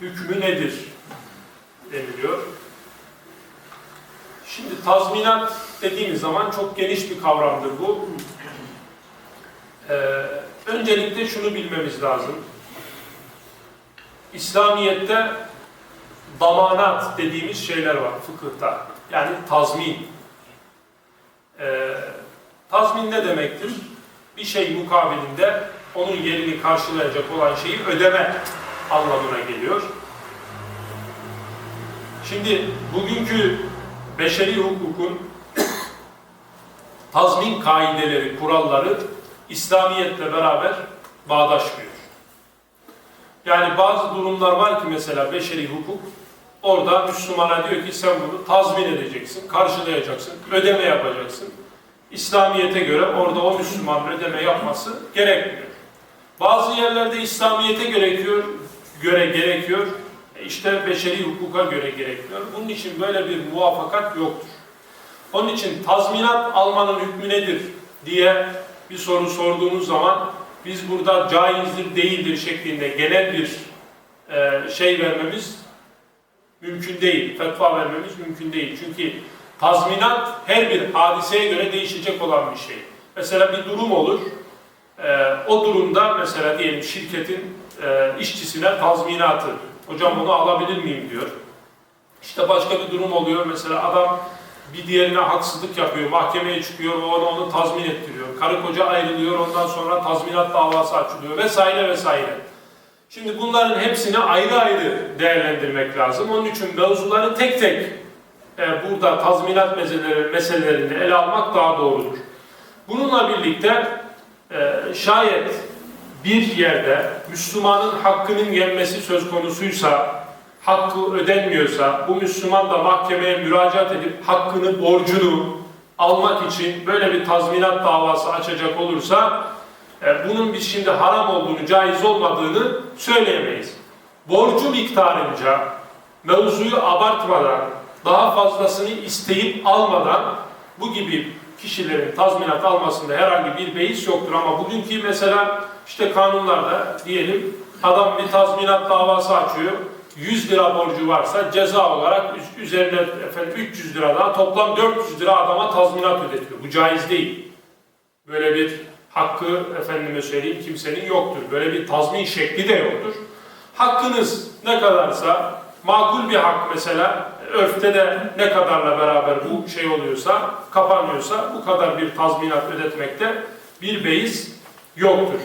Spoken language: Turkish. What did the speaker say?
hükmü nedir deniliyor. Şimdi tazminat dediğimiz zaman çok geniş bir kavramdır bu. Ee, öncelikle şunu bilmemiz lazım. İslamiyet'te damanat dediğimiz şeyler var fıkıhta. Yani tazmin. Ee, tazmin ne demektir? Bir şey mukabilinde onun yerini karşılayacak olan şeyi ödeme anlamına geliyor. Şimdi bugünkü beşeri hukukun tazmin kaideleri, kuralları İslamiyetle beraber bağdaşmıyor. Yani bazı durumlar var ki mesela beşeri hukuk orada Müslümana diyor ki sen bunu tazmin edeceksin, karşılayacaksın, ödeme yapacaksın. İslamiyete göre orada o Müslümanın ödeme yapması gerekmiyor. Bazı yerlerde İslamiyete gerekiyor, göre gerekiyor. E İşte beşeri hukuka göre gerekmiyor. Bunun için böyle bir muvafakat yoktur. Onun için tazminat almanın hükmü nedir diye bir soru sorduğumuz zaman biz burada caizdir değildir şeklinde genel bir e, şey vermemiz mümkün değil. Fetva vermemiz mümkün değil. Çünkü tazminat her bir hadiseye göre değişecek olan bir şey. Mesela bir durum olur. E, o durumda mesela diyelim şirketin e, işçisine tazminatı. Hocam bunu alabilir miyim diyor. İşte başka bir durum oluyor. Mesela adam bir diğerine haksızlık yapıyor, mahkemeye çıkıyor, o ona onu tazmin ettiriyor. Karı koca ayrılıyor, ondan sonra tazminat davası açılıyor vesaire vesaire. Şimdi bunların hepsini ayrı ayrı değerlendirmek lazım. Onun için mevzuları tek tek e, burada tazminat meseleleri, meselelerini ele almak daha doğrudur. Bununla birlikte e, şayet bir yerde Müslümanın hakkının yenmesi söz konusuysa, hakkı ödenmiyorsa, bu Müslüman da mahkemeye müracaat edip hakkını, borcunu almak için böyle bir tazminat davası açacak olursa, e, bunun biz şimdi haram olduğunu, caiz olmadığını söyleyemeyiz. Borcu miktarınca, mevzuyu abartmadan, daha fazlasını isteyip almadan bu gibi kişilerin tazminat almasında herhangi bir beis yoktur ama bugünkü mesela işte kanunlarda diyelim adam bir tazminat davası açıyor 100 lira borcu varsa ceza olarak üz- üzerine efendim 300 lira daha toplam 400 lira adama tazminat ödetiyor. Bu caiz değil. Böyle bir hakkı efendime söyleyeyim kimsenin yoktur. Böyle bir tazmin şekli de yoktur. Hakkınız ne kadarsa makul bir hak mesela örfte de ne kadarla beraber bu şey oluyorsa kapanıyorsa bu kadar bir tazminat ödetmekte bir beis yoktur.